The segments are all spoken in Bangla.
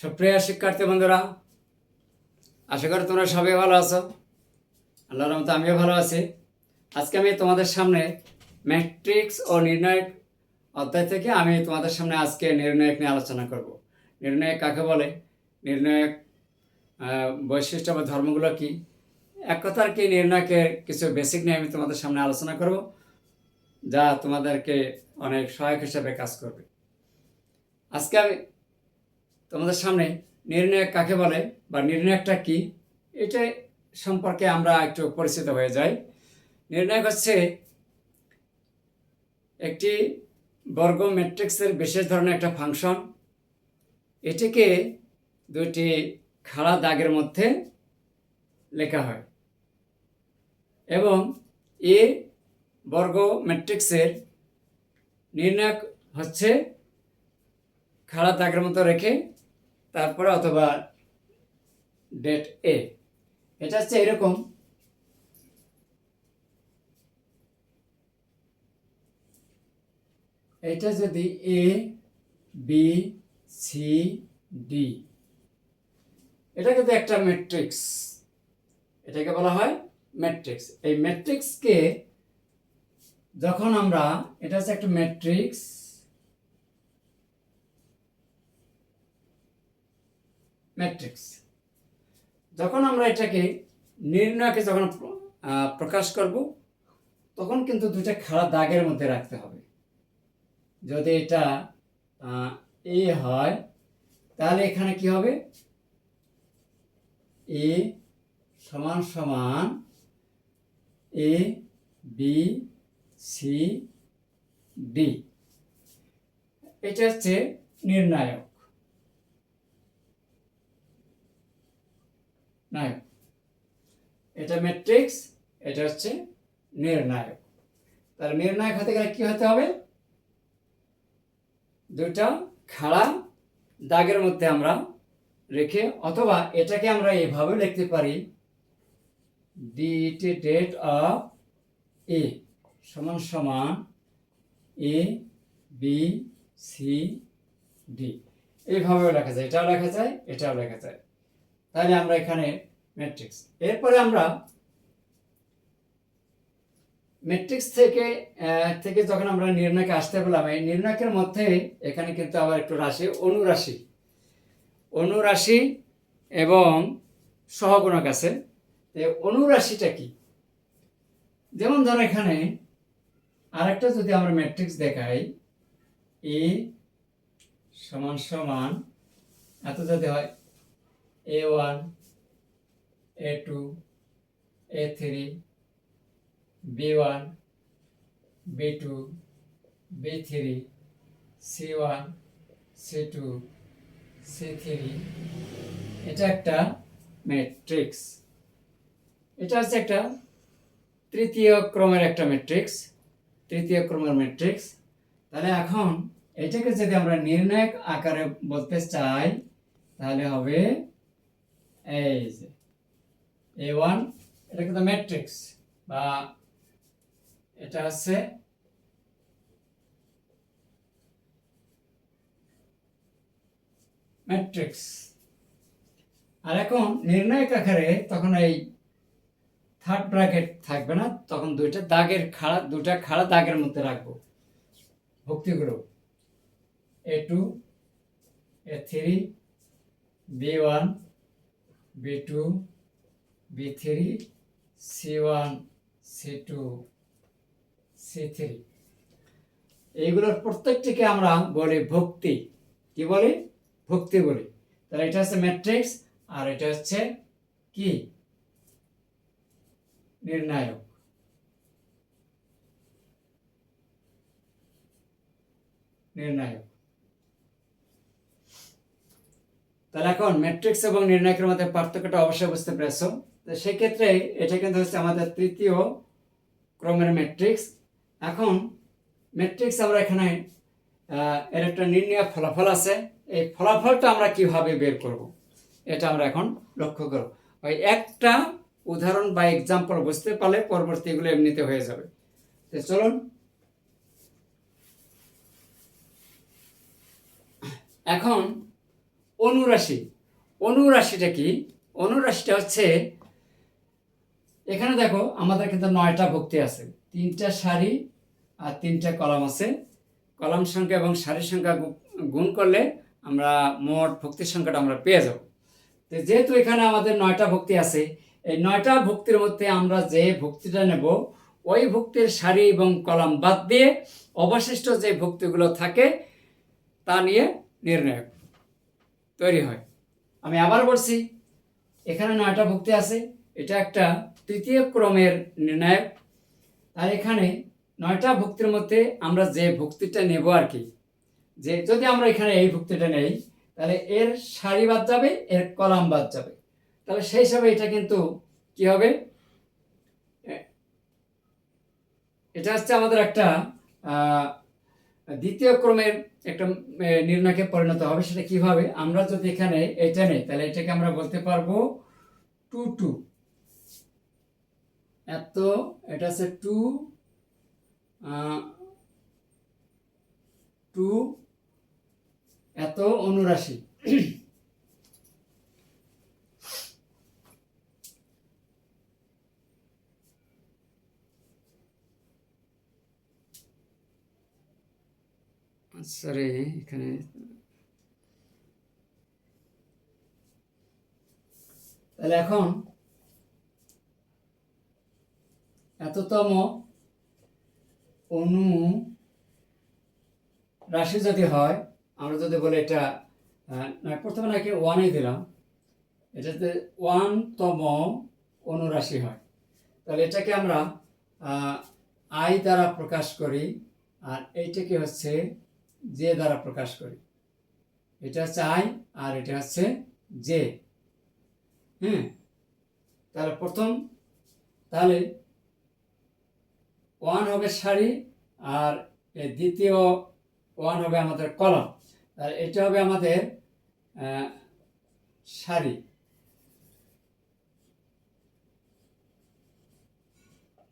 সুপ্রিয় শিক্ষার্থী বন্ধুরা, আশা করি তোমরা সবাই ভালো আছো। আল্লাহর রহমতে আমিও ভালো আছি। আজকে আমি তোমাদের সামনে ম্যাট্রিক্স ও নির্ণায়ক অধ্যায় থেকে আমি তোমাদের সামনে আজকে নির্ণায়ক নিয়ে আলোচনা করব। নির্ণায়ক কাকে বলে? নির্ণায়ক বৈশিষ্ট্য বা ধর্মগুলো কী? এক কথার কি, নির্ণায়কের কিছু বেসিক নিয়ে আমি তোমাদের সামনে আলোচনা করব, যা তোমাদেরকে অনেক সহায়ক হিসাবে কাজ করবে। আজকে আমি তোমাদের সামনে নির্ণায়ক কাকে বলে বা নির্ণায়কটা কি, এটা সম্পর্কে আমরা একটু পরিচিত হয়ে যাই। নির্ণায়ক হচ্ছে একটি বর্গ ম্যাট্রিক্সের বিশেষ ধরনের একটা ফাংশন। এটিকে দুটি খাড়া দাগের মধ্যে লেখা হয় এবং এ বর্গ ম্যাট্রিক্সের নির্ণায়ক হচ্ছে খাড়া দাগের মতো রেখে তারপরে অথবা ডেট এ এটা হচ্ছে এরকম। এটা যদি এ বি সি ডি এটা কিন্তু একটা ম্যাট্রিক্স এটাকে বলা হয় ম্যাট্রিক্স এই ম্যাট্রিক্সকে যখন আমরা, এটা হচ্ছে একটা ম্যাট্রিক্স ম্যাট্রিক্স যখন আমরা এটাকে নির্ণয়কে যখন প্রকাশ করব, তখন কিন্তু দুইটা খাড়া দাগের মধ্যে রাখতে হবে। যদি এটা এ হয়, তাহলে এখানে কি হবে? এ সমান সমান এ, বি, সি, ডি। এটা হচ্ছে নির্ণায়ক। নায়ক এটা ম্যাট্রিক্স এটা হচ্ছে নির্ণায়ক। তাহলে নির্ণায়ক হতে গেলে কি হতে হবে? দুটা খাড়া দাগের মধ্যে আমরা রেখে অথবা এটাকে আমরা এভাবে লিখতে পারি ডিটি ডেট অফ এ সমান সমান এ বি সি ডি এইভাবেও লেখা যায়, এটাও লেখা যায়, এটাও লেখা যায়। তাহলে আমরা এখানে ম্যাট্রিক্স এরপরে আমরা ম্যাট্রিক্স থেকে থেকে যখন আমরা নির্ণয়কে আসতে পেলাম, এই নির্ণয়কের মধ্যে এখানে কিন্তু আবার একটু রাশি, অনুরাশি। অনুরাশি এবং সহগুণক আছে। অনুরাশিটা কি? যেমন ধরো এখানে আরেকটা যদি আমরা ম্যাট্রিক্স দেখাই এ সমান সমান, এত যদি হয় A one A two A three B one B two B three C one C two C three এটা একটা ম্যাট্রিক্স এটা হচ্ছে একটা তৃতীয় ক্রমের একটা ম্যাট্রিক্স তৃতীয় ক্রমের ম্যাট্রিক্স তাহলে এখন এটাকে যদি আমরা নির্ণায়ক আকারে বলতে চাই, তাহলে হবে এই যে এ ওয়ান এটা কিন্তু ম্যাট্রিক্স বা এটা হচ্ছে ম্যাট্রিক্স আর এখন নির্ণায়ক আকারে তখন এই থার্ড ব্র্যাকেট থাকবে না, তখন দুইটা দাগের খাড়া দুটা খাড়া দাগের মধ্যে রাখব ভক্তিগুলো A two A three B one B two B three C one C two C three এইগুলোর প্রত্যেকটিকে আমরা বলি ভক্তি। কি বলি? ভক্তি বলি। তাহলে এটা হচ্ছে ম্যাট্রিক্স আর এটা হচ্ছে কি? নির্ণায়ক। নির্ণায়ক। তাহলে এখন ম্যাট্রিক্স এবং নির্ণায়কের মধ্যে পার্থক্যটা অবশ্যই বুঝতে পেরেছ। তো সেক্ষেত্রে এটা কিন্তু হচ্ছে আমাদের তৃতীয় ক্রমের ম্যাট্রিক্স এখন ম্যাট্রিক্স আমরা এখানে এর একটা নির্ণয় ফলাফল আছে। এই ফলাফলটা আমরা কীভাবে বের করব? এটা আমরা এখন লক্ষ্য করব। ওই একটা উদাহরণ বা এক্সাম্পল বুঝতে পারলে পরবর্তী এগুলো এমনিতে হয়ে যাবে। তো চলুন। এখন অনুরাশি। অনুরাশিটা কি? অনুরাশিটা হচ্ছে এখানে দেখো আমাদের কিন্তু নয়টা ভক্তি আছে। তিনটা সারি আর তিনটা কলাম আছে। কলাম সংখ্যা এবং সারির সংখ্যা গুণ করলে আমরা মোট ভক্তির সংখ্যাটা আমরা পেয়ে যাব। তো যেহেতু এখানে আমাদের নয়টা ভক্তি আছে, এই নয়টা ভক্তির মধ্যে আমরা যে ভক্তিটা নেব, ওই ভক্তির সারি এবং কলাম বাদ দিয়ে অবশিষ্ট যে ভক্তিগুলো থাকে, তা নিয়ে নির্ণয় তৈরি হয়। আমি আবার বলছি, এখানে নয়টা ভক্তি আছে, এটা একটা তৃতীয় ক্রমের নির্ণায়ক। আর এখানে নয়টা ভক্তির মধ্যে আমরা যে ভক্তিটা নেব আর কি, যে যদি আমরা এখানে এই ভক্তিটা নেই, তাহলে এর সারি বাদ যাবে, এর কলাম বাদ যাবে। তাহলে সেই হিসাবে এটা কিন্তু কি হবে? এটা হচ্ছে আমাদের একটা দ্বিতীয় ক্রমের একটা নির্ণয়কে পরিণত হবে। সেটা কীভাবে? আমরা যদি এখানে এটা নেই, তাহলে এটাকে আমরা বলতে পারব টু টু। এত এটা হচ্ছে টু টু এত অনুরাশি। সরি এখানে তাহলে এখন এততম অনু রাশি যদি হয়, আমরা যদি বলি এটা প্রথমে নাকি ওয়ানই দিলাম। এটাতে ওয়ানতম অনুরাশি হয়। তাহলে এটাকে আমরা আই দ্বারা প্রকাশ করি, আর এইটাকে হচ্ছে জে দ্বারা প্রকাশ করি। এটা হচ্ছে আই, আর এটা হচ্ছে জে। হ্যাঁ? তাহলে প্রথম, তাহলে ওয়ান হবে সারি আর দ্বিতীয় ওয়ান হবে আমাদের কলম। আর এটা হবে আমাদের সারি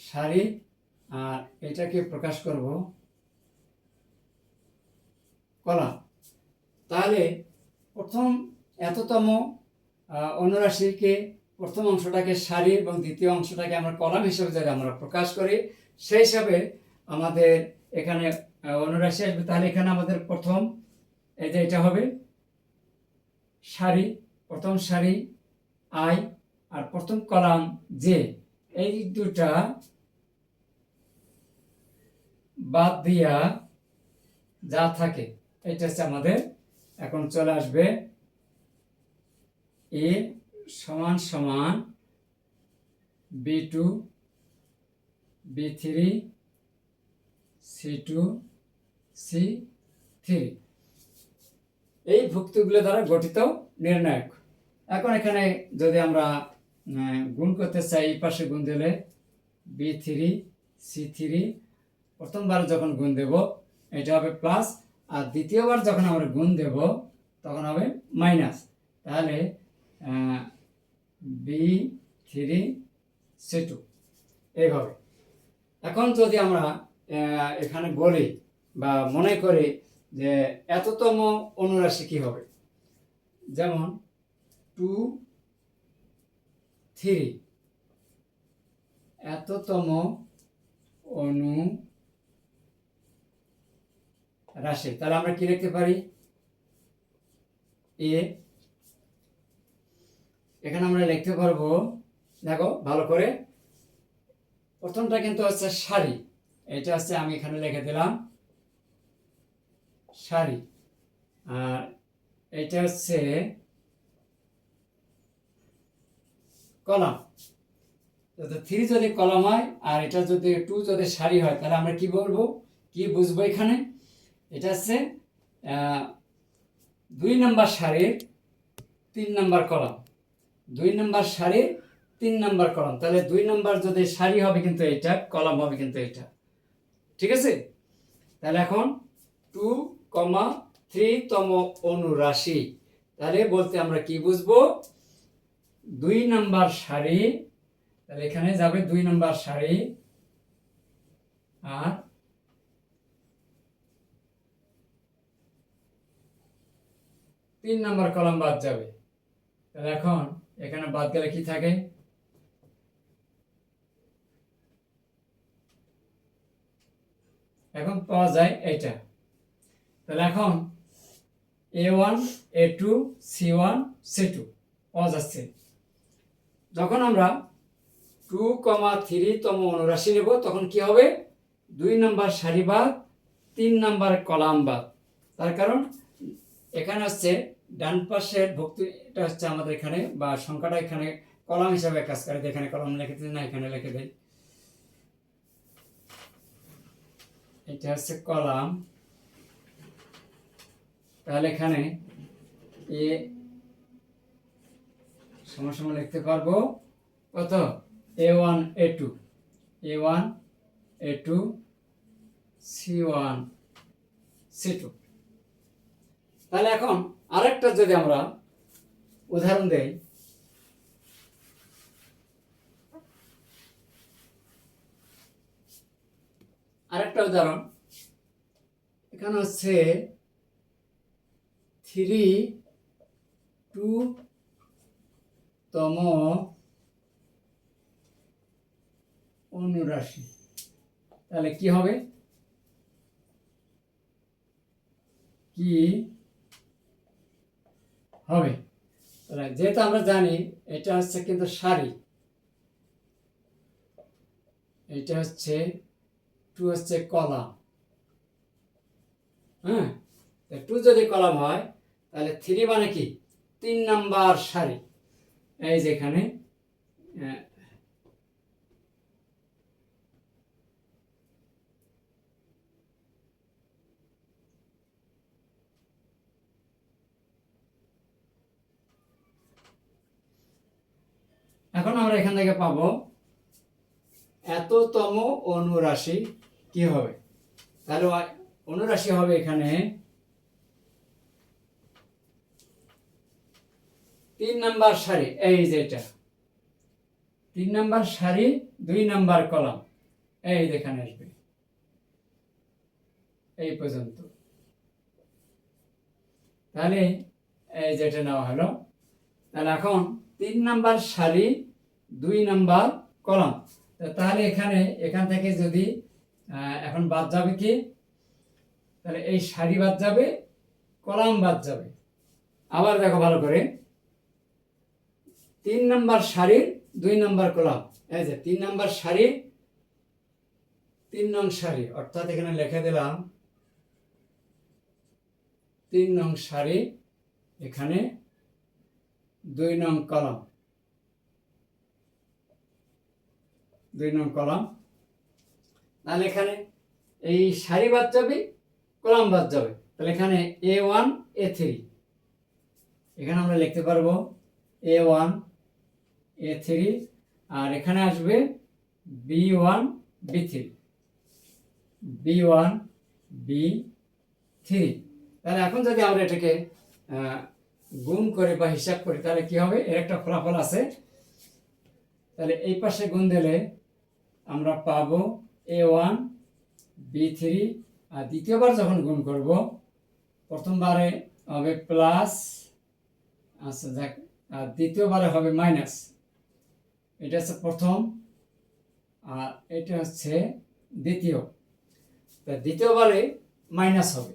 সারি আর এটাকে প্রকাশ করব কলাম। তাহলে প্রথম এততম অনুরাশিকে প্রথম অংশটাকে সারি এবং দ্বিতীয় অংশটাকে আমরা কলাম হিসেবে যদি আমরা প্রকাশ করি সেই হিসাবে আমাদের এখানে অনুরাশি আসবে। তাহলে এখানে আমাদের প্রথম, এই যে এটা হবে, সারি, প্রথম সারি, আই, আর প্রথম কলাম যে এই দুটা বাদ দিয়া যা থাকে, এটা হচ্ছে আমাদের, এখন চলে আসবে এ সমান সমান B two B three C two C three এই ভুক্তিগুলো দ্বারা গঠিত নির্ণায়ক। এখন এখানে যদি আমরা গুণ করতে চাই, এই পাশে গুণ দিলে বি থ্রি সি থ্রি প্রথমবার যখন গুণ দেব, এটা হবে প্লাস আর দ্বিতীয়বার যখন আমরা গুণ দেব, তখন হবে মাইনাস তাহলে বি থ্রি সি টু এইভাবে। এখন যদি আমরা এখানে বলি বা মনে করি যে এততম অনুরাশি কি হবে? যেমন টু থ্রি এততম অনু রাশি তাহলে আমরা কি লিখতে পারি? এ এখানে আমরা লিখতে পারব, দেখো ভালো করে প্রথমটা কিন্তু হচ্ছে সারি। এটা হচ্ছে আমি এখানে লিখে দিলাম, সারি। আর এটা হচ্ছে কলাম। থ্রি যদি কলাম হয় আর এটা যদি টু যদি সারি হয়, তাহলে আমরা কি বলব? কি বুঝব এখানে? এটা হচ্ছে দুই নাম্বার সারির তিন নাম্বার কলাম। দুই নাম্বার সারির তিন নাম্বার কলাম। তাহলে দুই নাম্বার যদি সারি হবে কিন্তু এটা কলাম হবে কিন্তু এটা ঠিক আছে? তাহলে এখন টু কমা থ্রি তম অনুরাশি। তাহলে বলতে আমরা কি বুঝব? দুই নাম্বার সারি, তাহলে এখানে যাবে দুই নাম্বার সারি আর তিন নাম্বার কলাম বাদ যাবে। তাহলে এখন এখানে বাদ গেলে কি থাকে? এখন পাওয়া যায় এটা। তাহলে এখন A one A two C one C two পাওয়া যাচ্ছে। যখন আমরা টু কমা থ্রি তম অনুরাশি নেব, তখন কি হবে? দুই নাম্বার সারি বাদ, তিন নাম্বার কলাম বাদ। তার কারণ এখানে হচ্ছে ডান পাশের ভক্তি, এটা হচ্ছে আমাদের এখানে, বা সংখ্যাটা এখানে, কলাম হিসাবে কাজ করে এখানে কলাম লিখে দেয় না, এখানে লিখে দেয় এটা হচ্ছে কলাম। তাহলে এখানে এ সময় সময় লিখতে পারব কত? A one, A two. A one, A two, C one, C two. তাহলে এখন আরেকটা যদি আমরা উদাহরণ দেই আরেকটা উদাহরণ। এখানে হচ্ছে থ্রি টু তম অনুরাশি। তাহলে কি হবে? কি হবে? তাহলে যেহেতু আমরা জানি, এটা হচ্ছে কিন্তু সারি। এটা হচ্ছে টু হচ্ছে কলাম। হ্যাঁ? টু যদি কলাম হয়, তাহলে থ্রি মানে কি? তিন নাম্বার সারি। এই যেখানে এখন আমরা এখান থেকে পাবো এততম অনুরাশি। কি হবে? তাহলে অনুরাশি হবে এখানে তিন নাম্বার সারি, এই যেটা তিন নাম্বার সারি, দুই নাম্বার কলাম। এই যেখানে আসবে। এই পর্যন্ত। তাহলে এই যেটা নেওয়া হলো। তাহলে এখন তিন নাম্বার সারি, দুই নাম্বার কলাম। তাহলে এখানে, এখান থেকে যদি এখন বাদ যাবে কি? তাহলে এই সারি বাদ যাবে, কলাম বাদ যাবে। আবার দেখো ভালো করে। তিন নাম্বার শাড়ির দুই নাম্বার কলাম। এই যে, তিন নাম্বার শাড়ি, তিন নং শাড়ি। অর্থাৎ এখানে লিখে দিলাম, তিন নং শাড়ি, এখানে দুই নং কলাম। দুই নং কলাম। তাহলে এখানে এই সারি বাদ যাবে, কলাম বাদ যাবে। তাহলে এখানে এ ওয়ান এ থ্রি এখানে আমরা লিখতে পারব এ ওয়ান এ থ্রি আর এখানে আসবে B one B three B one B three তাহলে এখন যদি আমরা এটাকে গুণ করে বা হিসাব করি, তাহলে কি হবে? এর একটা ফলাফল আছে। তাহলে এই পাশে গুণ দিলে আমরা পাবো এ ওয়ান বি থ্রি আর দ্বিতীয়বার যখন গুণ করব, প্রথমবারে হবে প্লাস আচ্ছা যাক আর দ্বিতীয়বারে হবে মাইনাস এটা হচ্ছে প্রথম, আর এটা হচ্ছে দ্বিতীয়। তা দ্বিতীয়বারে মাইনাস হবে।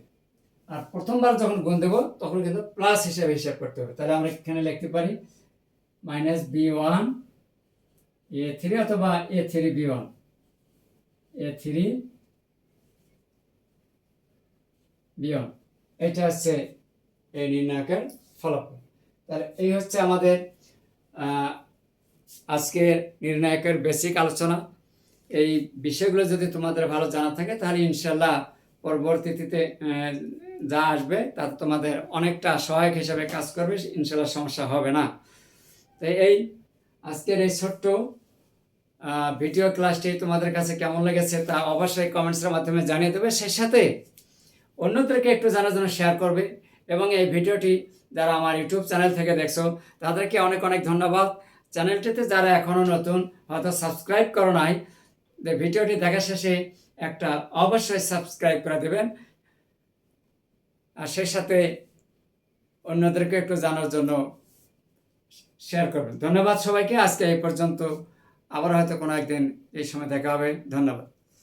আর প্রথমবার যখন গুণ দেবো, তখন কিন্তু প্লাস হিসাবে হিসাব করতে হবে। তাহলে আমরা এখানে লিখতে পারি minus B one A three অথবা A three B one A three B one এটা হচ্ছে এই নির্ণায়কের ফলাফল। তাহলে এই হচ্ছে আমাদের আজকের নির্ণায়কের বেসিক আলোচনা। এই বিষয়গুলো যদি তোমাদের ভালো জানা থাকে, তাহলে ইনশাল্লাহ পরবর্তীতে যা আসবে তা তোমাদের অনেকটা সহায়ক হিসাবে কাজ করবে, ইনশাল্লাহ সমস্যা হবে না। তো এই আজকের এই ছোট্ট ভিডিও ক্লাসটি তোমাদের কাছে কেমন লেগেছে তা অবশ্যই কমেন্টসের মাধ্যমে জানিয়ে দেবে। সেই সাথে অন্যদেরকে একটু জানার জন্য শেয়ার করবে এবং এই ভিডিওটি যারা আমার ইউটিউব চ্যানেল থেকে দেখছ, তাদেরকে অনেক অনেক ধন্যবাদ। চ্যানেলটিতে যারা এখনও নতুন, হয়তো সাবস্ক্রাইব করো নাই ভিডিওটি দেখা শেষে একটা অবশ্যই সাবস্ক্রাইব করে দেবেন। আর সেই সাথে অন্যদেরকে একটু জানার জন্য শেয়ার করবেন। ধন্যবাদ সবাইকে। আজকে এই পর্যন্ত আবার হয়তো কোনো একদিন এই সময় দেখা হবে। ধন্যবাদ।